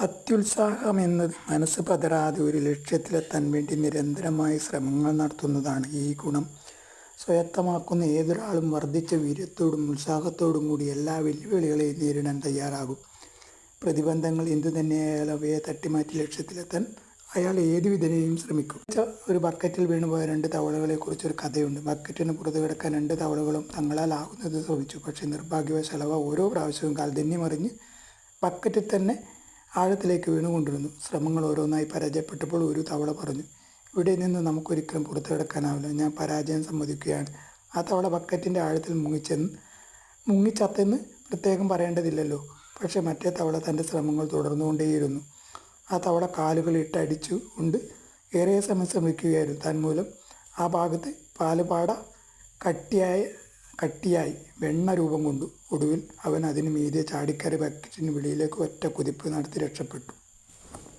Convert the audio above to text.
അത്യുത്സാഹമെന്നത് മനസ്സ് പതരാതെ ഒരു ലക്ഷ്യത്തിലെത്താൻ വേണ്ടി നിരന്തരമായി ശ്രമങ്ങൾ നടത്തുന്നതാണ് ഈ ഗുണം. സ്വയത്തമാക്കുന്ന ഏതൊരാളും വർദ്ധിച്ച വീര്യത്തോടും ഉത്സാഹത്തോടും കൂടി എല്ലാ വെല്ലുവിളികളെയും നേരിടാൻ തയ്യാറാകും. പ്രതിബന്ധങ്ങൾ എന്തു തന്നെയായാലും അവയെ തട്ടിമാറ്റി ലക്ഷ്യത്തിലെത്താൻ അയാൾ ഏതു വിധേനയും ശ്രമിക്കും. ഒരു ബക്കറ്റിൽ വീണുപോയ രണ്ട് തവളകളെക്കുറിച്ച് ഒരു കഥയുണ്ട്. ബക്കറ്റിന് പുറത്ത് കിടക്കാൻ രണ്ട് തവളകളും തങ്ങളാൽ ആകുന്നത് ശ്രമിച്ചു പക്ഷേ നിർഭാഗ്യവശാലവ ഓരോ പ്രാവശ്യവും കാൽ തന്നെ മറിഞ്ഞ് ബക്കറ്റിൽ തന്നെ ആഴത്തിലേക്ക് വീണുകൊണ്ടിരുന്നു. ശ്രമങ്ങൾ ഓരോന്നായി പരാജയപ്പെട്ടപ്പോൾ ഒരു തവള പറഞ്ഞു ഇവിടെ നിന്ന് നമുക്കൊരിക്കലും പുറത്തു കിടക്കാനാവില്ല ഞാൻ പരാജയം സമ്മതിക്കുകയാണ്. ആ തവള ബക്കറ്റിന്റെ ആഴത്തിൽ മുങ്ങിച്ചെന്ന് മുങ്ങിച്ചത്തെന്ന് പ്രത്യേകം പറയേണ്ടതില്ലല്ലോ. പക്ഷേ മറ്റേ തവള തന്റെ ശ്രമങ്ങൾ തുടർന്നുകൊണ്ടേയിരുന്നു. ആ തവള കാലുകൾ ഇട്ടടിച്ചു കൊണ്ട് ഏറെ സമയം ശ്രമിക്കുകയായിരുന്നു. തന്മൂലം ആ ഭാഗത്ത് പാലുപാട കട്ടിയായ കട്ടിയായി വെണ്ണ രൂപം കൊണ്ടു ഒടുവിൽ അവൻ അതിനു മീതെ ചാടിക്കറി ബക്കറ്റിന് വെളിയിലേക്ക് ഒറ്റ കുതിപ്പ് നടത്തി രക്ഷപ്പെട്ടു.